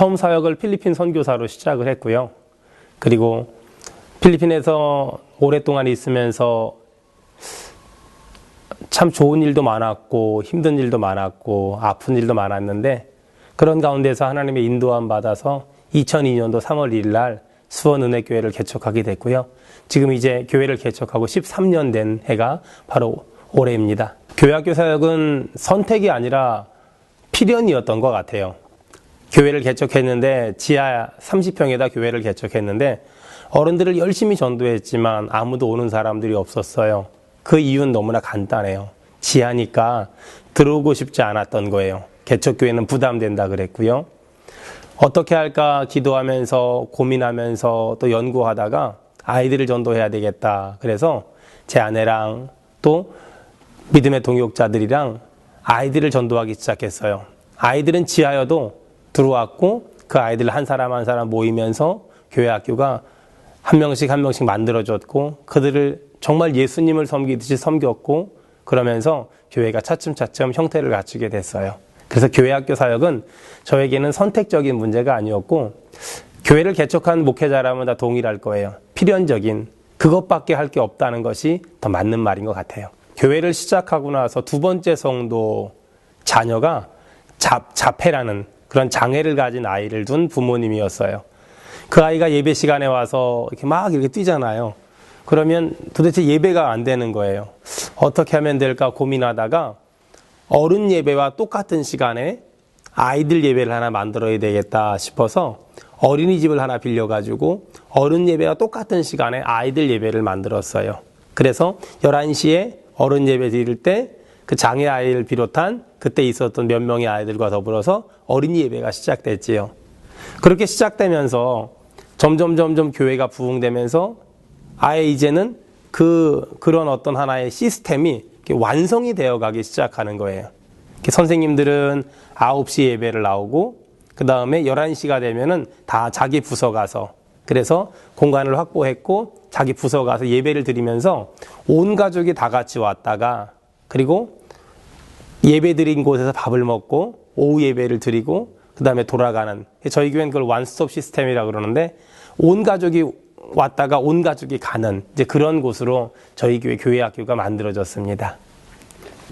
처음 사역을 필리핀 선교사로 시작을 했고요. 그리고 필리핀에서 오랫동안 있으면서 참 좋은 일도 많았고 힘든 일도 많았고 아픈 일도 많았는데 그런 가운데서 하나님의 인도함 받아서 2002년도 3월 1일 날 수원 은혜교회를 개척하게 됐고요. 지금 이제 교회를 개척하고 13년 된 해가 바로 올해입니다. 교회학교 사역은 선택이 아니라 필연이었던 것 같아요. 교회를 개척했는데 지하 30평에다 교회를 개척했는데 어른들을 열심히 전도했지만 아무도 오는 사람들이 없었어요. 그 이유는 너무나 간단해요. 지하니까 들어오고 싶지 않았던 거예요. 개척교회는 부담된다 그랬고요. 어떻게 할까 기도하면서 고민하면서 또 연구하다가 아이들을 전도해야 되겠다. 그래서 제 아내랑 또 믿음의 동역자들이랑 아이들을 전도하기 시작했어요. 아이들은 지하여도 들어왔고 그 아이들 한 사람 한 사람 모이면서 교회 학교가 한 명씩 한 명씩 만들어졌고 그들을 정말 예수님을 섬기듯이 섬겼고 그러면서 교회가 차츰차츰 형태를 갖추게 됐어요. 그래서 교회 학교 사역은 저에게는 선택적인 문제가 아니었고 교회를 개척한 목회자라면 다 동일할 거예요. 필연적인 그것밖에 할 게 없다는 것이 더 맞는 말인 것 같아요. 교회를 시작하고 나서 두 번째 성도 자녀가 잡, 자폐라는 그런 장애를 가진 아이를 둔 부모님이었어요. 그 아이가 예배 시간에 와서 이렇게 막 이렇게 뛰잖아요. 그러면 도대체 예배가 안 되는 거예요. 어떻게 하면 될까 고민하다가 어른 예배와 똑같은 시간에 아이들 예배를 하나 만들어야 되겠다 싶어서 어린이집을 하나 빌려가지고 어른 예배와 똑같은 시간에 아이들 예배를 만들었어요. 그래서 11시에 어른 예배 드릴 때 그 장애 아이를 비롯한 그때 있었던 몇 명의 아이들과 더불어서 어린이 예배가 시작됐지요. 그렇게 시작되면서 점점 점점 교회가 부흥되면서 아예 이제는 그 그런 어떤 하나의 시스템이 완성이 되어 가기 시작하는 거예요. 선생님들은 9시 예배를 나오고 그 다음에 11시가 되면은 다 자기 부서 가서 그래서 공간을 확보했고 자기 부서 가서 예배를 드리면서 온 가족이 다 같이 왔다가 그리고 예배 드린 곳에서 밥을 먹고 오후 예배를 드리고 그 다음에 돌아가는 저희 교회는 그걸 완스톱 시스템이라고 그러는데 온 가족이 왔다가 온 가족이 가는 이제 그런 곳으로 저희 교회 교회 학교가 만들어졌습니다.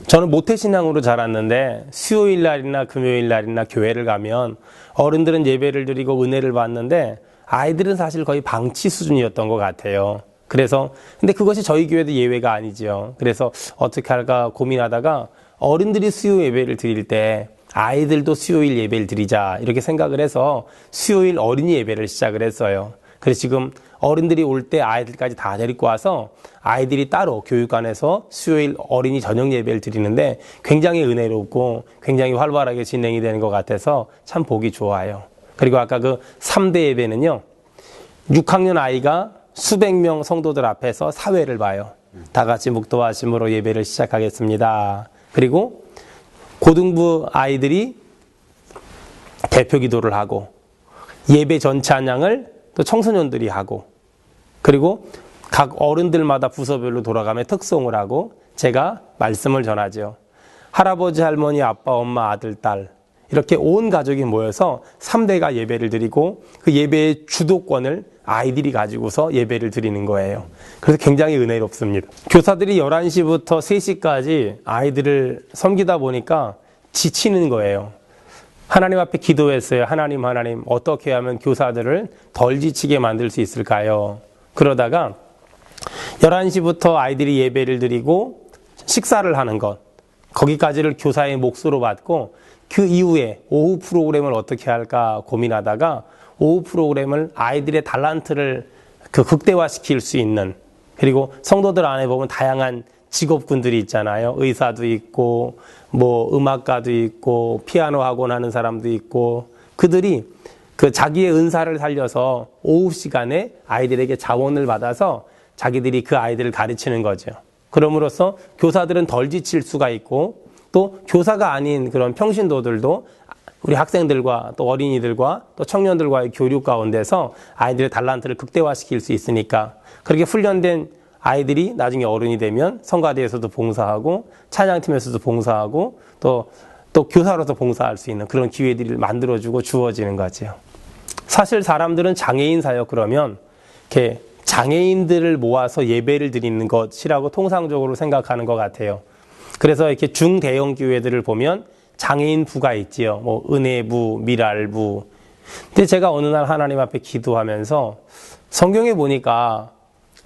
저는 모태신앙으로 자랐는데 수요일 날이나 금요일 날이나 교회를 가면 어른들은 예배를 드리고 은혜를 받는데 아이들은 사실 거의 방치 수준이었던 것 같아요. 그래서 근데 그것이 저희 교회도 예외가 아니죠. 그래서 어떻게 할까 고민하다가 어른들이 수요 예배를 드릴 때 아이들도 수요일 예배를 드리자 이렇게 생각을 해서 수요일 어린이 예배를 시작을 했어요. 그래서 지금 어른들이 올 때 아이들까지 다 데리고 와서 아이들이 따로 교육관에서 수요일 어린이 저녁 예배를 드리는데 굉장히 은혜롭고 굉장히 활발하게 진행이 되는 것 같아서 참 보기 좋아요. 그리고 아까 그 3대 예배는요. 6학년 아이가 수백 명 성도들 앞에서 사회를 봐요. 다 같이 묵도하심으로 예배를 시작하겠습니다. 그리고 고등부 아이들이 대표 기도를 하고 예배 전 찬양을 또 청소년들이 하고 그리고 각 어른들마다 부서별로 돌아가며 특송을 하고 제가 말씀을 전하죠. 할아버지, 할머니, 아빠, 엄마, 아들, 딸 이렇게 온 가족이 모여서 3대가 예배를 드리고 그 예배의 주도권을 아이들이 가지고서 예배를 드리는 거예요. 그래서 굉장히 은혜롭습니다. 교사들이 11시부터 3시까지 아이들을 섬기다 보니까 지치는 거예요. 하나님 앞에 기도했어요. 하나님, 하나님, 어떻게 하면 교사들을 덜 지치게 만들 수 있을까요? 그러다가 11시부터 아이들이 예배를 드리고 식사를 하는 것, 거기까지를 교사의 몫으로 받고 그 이후에 오후 프로그램을 어떻게 할까 고민하다가 오후 프로그램을 아이들의 달란트를 그 극대화시킬 수 있는 그리고 성도들 안에 보면 다양한 직업군들이 있잖아요. 의사도 있고 뭐 음악가도 있고 피아노 학원 하는 사람도 있고 그들이 그 자기의 은사를 살려서 오후 시간에 아이들에게 자원을 받아서 자기들이 그 아이들을 가르치는 거죠. 그럼으로써 교사들은 덜 지칠 수가 있고 또 교사가 아닌 그런 평신도들도 우리 학생들과 또 어린이들과 또 청년들과의 교류 가운데서 아이들의 달란트를 극대화시킬 수 있으니까 그렇게 훈련된 아이들이 나중에 어른이 되면 성가대에서도 봉사하고 찬양팀에서도 봉사하고 또 또 교사로서 봉사할 수 있는 그런 기회들을 만들어주고 주어지는 거죠. 사실 사람들은 장애인 사역 그러면 이렇게 장애인들을 모아서 예배를 드리는 것이라고 통상적으로 생각하는 것 같아요. 그래서 이렇게 중대형 교회들을 보면 장애인 부가 있지요. 뭐 은혜부, 미랄부. 근데 제가 어느 날 하나님 앞에 기도하면서 성경에 보니까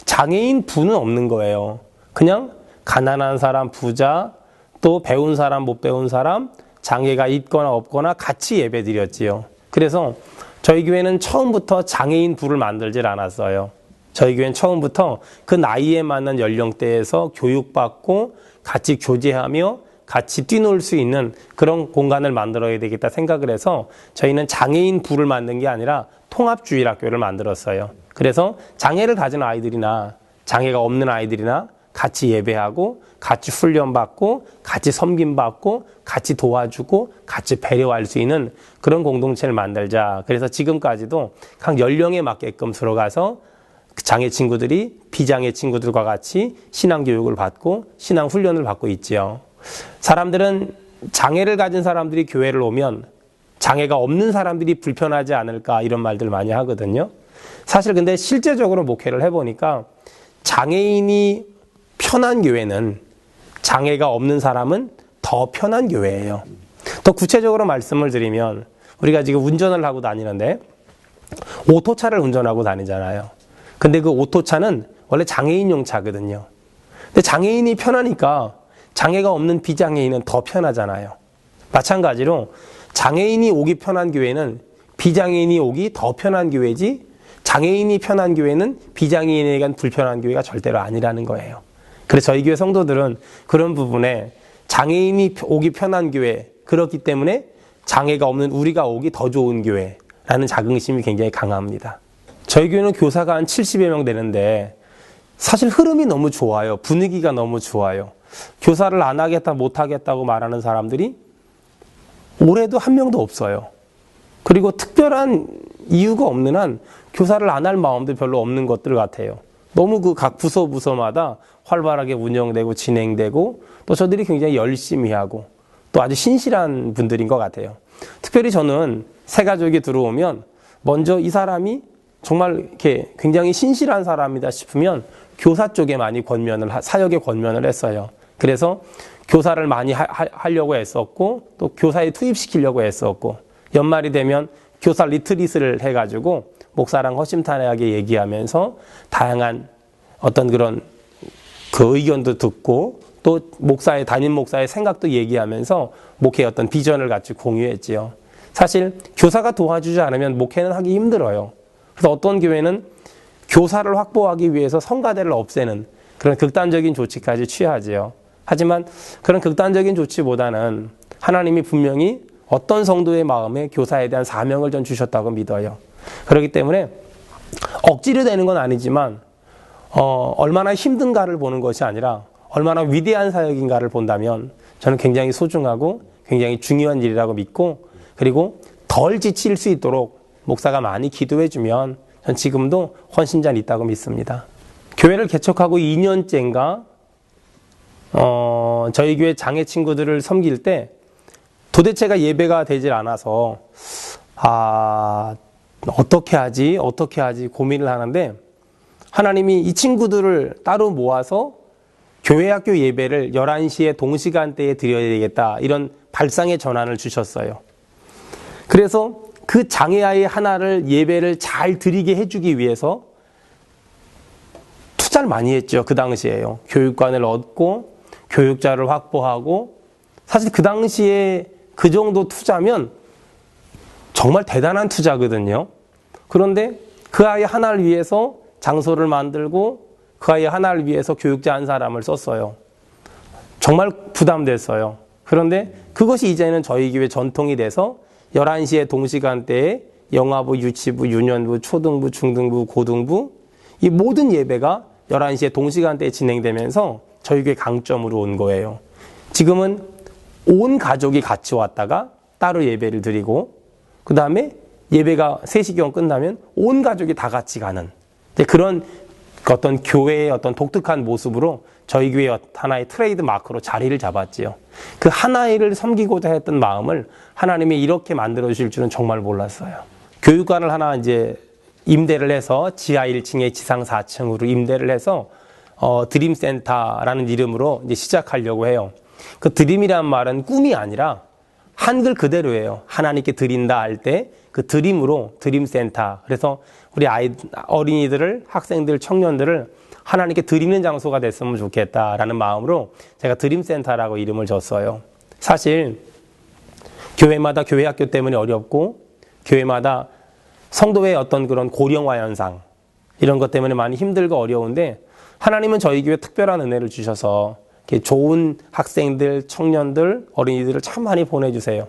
장애인 부는 없는 거예요. 그냥 가난한 사람, 부자, 또 배운 사람, 못 배운 사람, 장애가 있거나 없거나 같이 예배 드렸지요. 그래서 저희 교회는 처음부터 장애인 부를 만들질 않았어요. 저희 교회는 처음부터 그 나이에 맞는 연령대에서 교육받고 같이 교제하며 같이 뛰놀 수 있는 그런 공간을 만들어야 되겠다 생각을 해서 저희는 장애인 부를 만든 게 아니라 통합주일학교를 만들었어요. 그래서 장애를 가진 아이들이나 장애가 없는 아이들이나 같이 예배하고 같이 훈련받고 같이 섬김받고 같이 도와주고 같이 배려할 수 있는 그런 공동체를 만들자. 그래서 지금까지도 각 연령에 맞게끔 들어가서 장애 친구들이 비장애 친구들과 같이 신앙 교육을 받고 신앙 훈련을 받고 있지요. 사람들은 장애를 가진 사람들이 교회를 오면 장애가 없는 사람들이 불편하지 않을까 이런 말들 많이 하거든요. 사실 근데 실제적으로 목회를 해보니까 장애인이 편한 교회는 장애가 없는 사람은 더 편한 교회예요. 더 구체적으로 말씀을 드리면 우리가 지금 운전을 하고 다니는데 오토차를 운전하고 다니잖아요. 근데 그 오토차는 원래 장애인용 차거든요. 근데 장애인이 편하니까 장애가 없는 비장애인은 더 편하잖아요. 마찬가지로 장애인이 오기 편한 교회는 비장애인이 오기 더 편한 교회지 장애인이 편한 교회는 비장애인에게 불편한 교회가 절대로 아니라는 거예요. 그래서 저희 교회 성도들은 그런 부분에 장애인이 오기 편한 교회 그렇기 때문에 장애가 없는 우리가 오기 더 좋은 교회라는 자긍심이 굉장히 강합니다. 저희 교회는 교사가 한 70여 명 되는데 사실 흐름이 너무 좋아요. 분위기가 너무 좋아요. 교사를 안 하겠다, 못 하겠다고 말하는 사람들이 올해도 한 명도 없어요. 그리고 특별한 이유가 없는 한 교사를 안 할 마음도 별로 없는 것들 같아요. 너무 그 각 부서 부서마다 활발하게 운영되고 진행되고 또 저들이 굉장히 열심히 하고 또 아주 신실한 분들인 것 같아요. 특별히 저는 새 가족이 들어오면 먼저 이 사람이 정말 이렇게 굉장히 신실한 사람이다 싶으면 교사 쪽에 많이 권면을 사역에 권면을 했어요. 그래서 교사를 많이 하, 려고 했었고 또 교사에 투입시키려고 했었고 연말이 되면 교사 리트리스를 해가지고 목사랑 허심탄회하게 얘기하면서 다양한 어떤 그런 그 의견도 듣고 또 목사의 담임 목사의 생각도 얘기하면서 목회 어떤 비전을 같이 공유했지요. 사실 교사가 도와주지 않으면 목회는 하기 힘들어요. 그래서 어떤 교회는 교사를 확보하기 위해서 성가대를 없애는 그런 극단적인 조치까지 취하지요. 하지만 그런 극단적인 조치보다는 하나님이 분명히 어떤 성도의 마음에 교사에 대한 사명을 전 주셨다고 믿어요. 그렇기 때문에 억지로 되는 건 아니지만 어, 얼마나 힘든가를 보는 것이 아니라 얼마나 위대한 사역인가를 본다면 저는 굉장히 소중하고 굉장히 중요한 일이라고 믿고 그리고 덜 지칠 수 있도록 목사가 많이 기도해주면 전 지금도 헌신자는 있다고 믿습니다. 교회를 개척하고 2년째인가 어, 저희 교회 장애 친구들을 섬길 때 도대체가 예배가 되질 않아서 아 어떻게 하지 어떻게 하지 고민을 하는데 하나님이 이 친구들을 따로 모아서 교회 학교 예배를 11시에 동시간대에 드려야 되겠다. 이런 발상의 전환을 주셨어요. 그래서 그 장애아이 하나를 예배를 잘 드리게 해주기 위해서 투자를 많이 했죠. 그 당시에요. 교육관을 얻고 교육자를 확보하고 사실 그 당시에 그 정도 투자면 정말 대단한 투자거든요. 그런데 그 아이 하나를 위해서 장소를 만들고 그 아이 하나를 위해서 교육자 한 사람을 썼어요. 정말 부담됐어요. 그런데 그것이 이제는 저희 교회 전통이 돼서 11시에 동시간대에 영화부, 유치부, 유년부, 초등부, 중등부, 고등부 이 모든 예배가 11시에 동시간대에 진행되면서 저희 교회 강점으로 온 거예요. 지금은 온 가족이 같이 왔다가 따로 예배를 드리고 그 다음에 예배가 3시경 끝나면 온 가족이 다 같이 가는 그런 그 어떤 교회의 어떤 독특한 모습으로 저희 교회 하나의 트레이드 마크로 자리를 잡았지요. 그 하나이를 섬기고자 했던 마음을 하나님이 이렇게 만들어 주실 줄은 정말 몰랐어요. 교육관을 하나 이제 임대를 해서 지하 1층에 지상 4층으로 임대를 해서 어, 드림센터라는 이름으로 이제 시작하려고 해요. 그 드림이란 말은 꿈이 아니라 한글 그대로예요. 하나님께 드린다 할 때 그 드림으로 드림센터. 그래서 우리 아이, 어린이들을, 학생들, 청년들을 하나님께 드리는 장소가 됐으면 좋겠다라는 마음으로 제가 드림센터라고 이름을 줬어요. 사실 교회마다 교회 학교 때문에 어렵고 교회마다 성도의 어떤 그런 고령화 현상 이런 것 때문에 많이 힘들고 어려운데 하나님은 저희 교회 특별한 은혜를 주셔서 좋은 학생들, 청년들, 어린이들을 참 많이 보내주세요.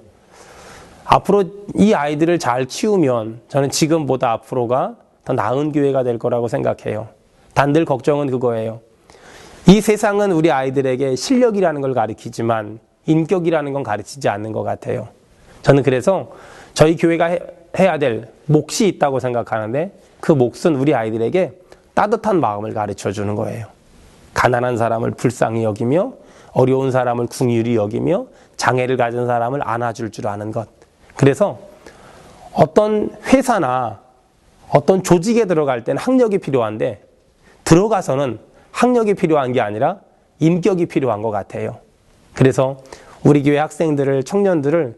앞으로 이 아이들을 잘 키우면 저는 지금보다 앞으로가 더 나은 교회가 될 거라고 생각해요. 단들 걱정은 그거예요. 이 세상은 우리 아이들에게 실력이라는 걸 가르치지만 인격이라는 건 가르치지 않는 것 같아요. 저는 그래서 저희 교회가 해, 해야 될 몫이 있다고 생각하는데 그 몫은 우리 아이들에게 따뜻한 마음을 가르쳐 주는 거예요. 가난한 사람을 불쌍히 여기며 어려운 사람을 궁휼히 여기며 장애를 가진 사람을 안아줄 줄 아는 것. 그래서 어떤 회사나 어떤 조직에 들어갈 때는 학력이 필요한데 들어가서는 학력이 필요한 게 아니라 인격이 필요한 것 같아요. 그래서 우리 교회 학생들을, 청년들을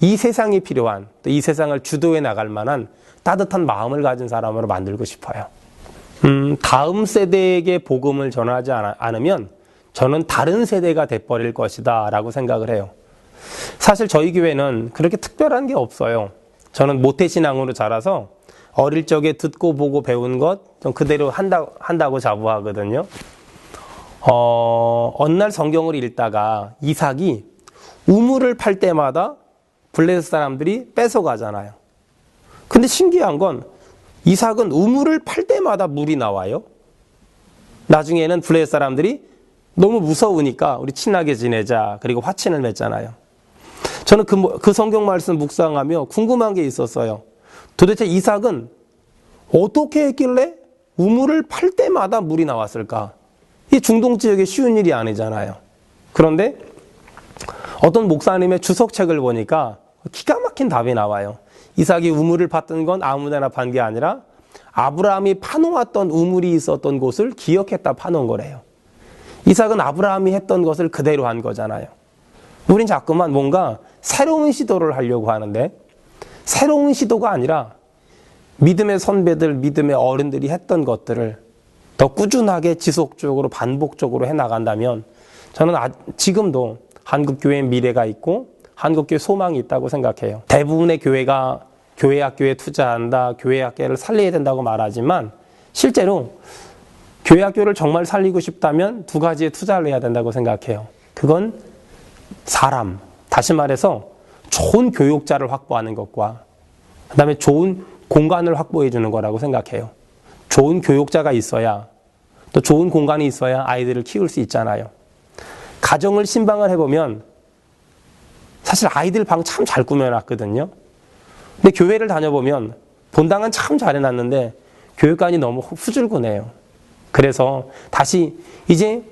이 세상이 필요한, 또 이 세상을 주도해 나갈 만한 따뜻한 마음을 가진 사람으로 만들고 싶어요. 음, 다음 세대에게 복음을 전하지 않으면 저는 다른 세대가 돼버릴 것이다 라고 생각을 해요. 사실 저희 교회는 그렇게 특별한 게 없어요. 저는 모태신앙으로 자라서 어릴 적에 듣고 보고 배운 것좀 그대로 한다, 한다고 자부하거든요. 어, 어느 날 성경을 읽다가 이삭이 우물을 팔 때마다 블레셋 사람들이 뺏어가잖아요. 근데 신기한 건 이삭은 우물을 팔 때마다 물이 나와요. 나중에는 블레셋 사람들이 너무 무서우니까 우리 친하게 지내자 그리고 화친을 맺잖아요. 저는 그, 그 성경 말씀 묵상하며 궁금한 게 있었어요. 도대체 이삭은 어떻게 했길래 우물을 팔 때마다 물이 나왔을까? 이 중동 지역에 쉬운 일이 아니잖아요. 그런데 어떤 목사님의 주석책을 보니까 기가 막힌 답이 나와요. 이삭이 우물을 팠던 건 아무데나 판 게 아니라 아브라함이 파놓았던 우물이 있었던 곳을 기억했다 파놓은 거래요. 이삭은 아브라함이 했던 것을 그대로 한 거잖아요. 우린 자꾸만 뭔가 새로운 시도를 하려고 하는데 새로운 시도가 아니라 믿음의 선배들, 믿음의 어른들이 했던 것들을 더 꾸준하게 지속적으로 반복적으로 해 나간다면 저는 아, 지금도 한국 교회의 미래가 있고 한국 교회 소망이 있다고 생각해요. 대부분의 교회가 교회 학교에 투자한다, 교회 학교를 살려야 된다고 말하지만 실제로 교회 학교를 정말 살리고 싶다면 두 가지에 투자를 해야 된다고 생각해요. 그건 사람, 다시 말해서 좋은 교육자를 확보하는 것과 그다음에 좋은 공간을 확보해 주는 거라고 생각해요. 좋은 교육자가 있어야 또 좋은 공간이 있어야 아이들을 키울 수 있잖아요. 가정을 신방을 해보면 사실 아이들 방 참 잘 꾸며놨거든요. 근데 교회를 다녀보면 본당은 참 잘 해놨는데 교육관이 너무 후줄근해요. 그래서 다시 이제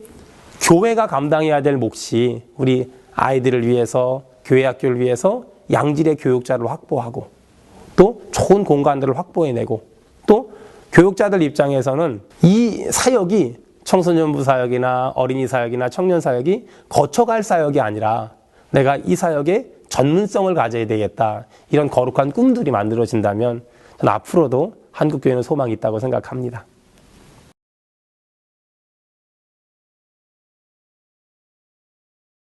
교회가 감당해야 될 몫이 우리 아이들을 위해서 교회 학교를 위해서 양질의 교육자를 확보하고 또 좋은 공간들을 확보해내고 또 교육자들 입장에서는 이 사역이 청소년부 사역이나 어린이 사역이나 청년 사역이 거쳐갈 사역이 아니라 내가 이 사역에 전문성을 가져야 되겠다. 이런 거룩한 꿈들이 만들어진다면 저는 앞으로도 한국교회는 소망이 있다고 생각합니다.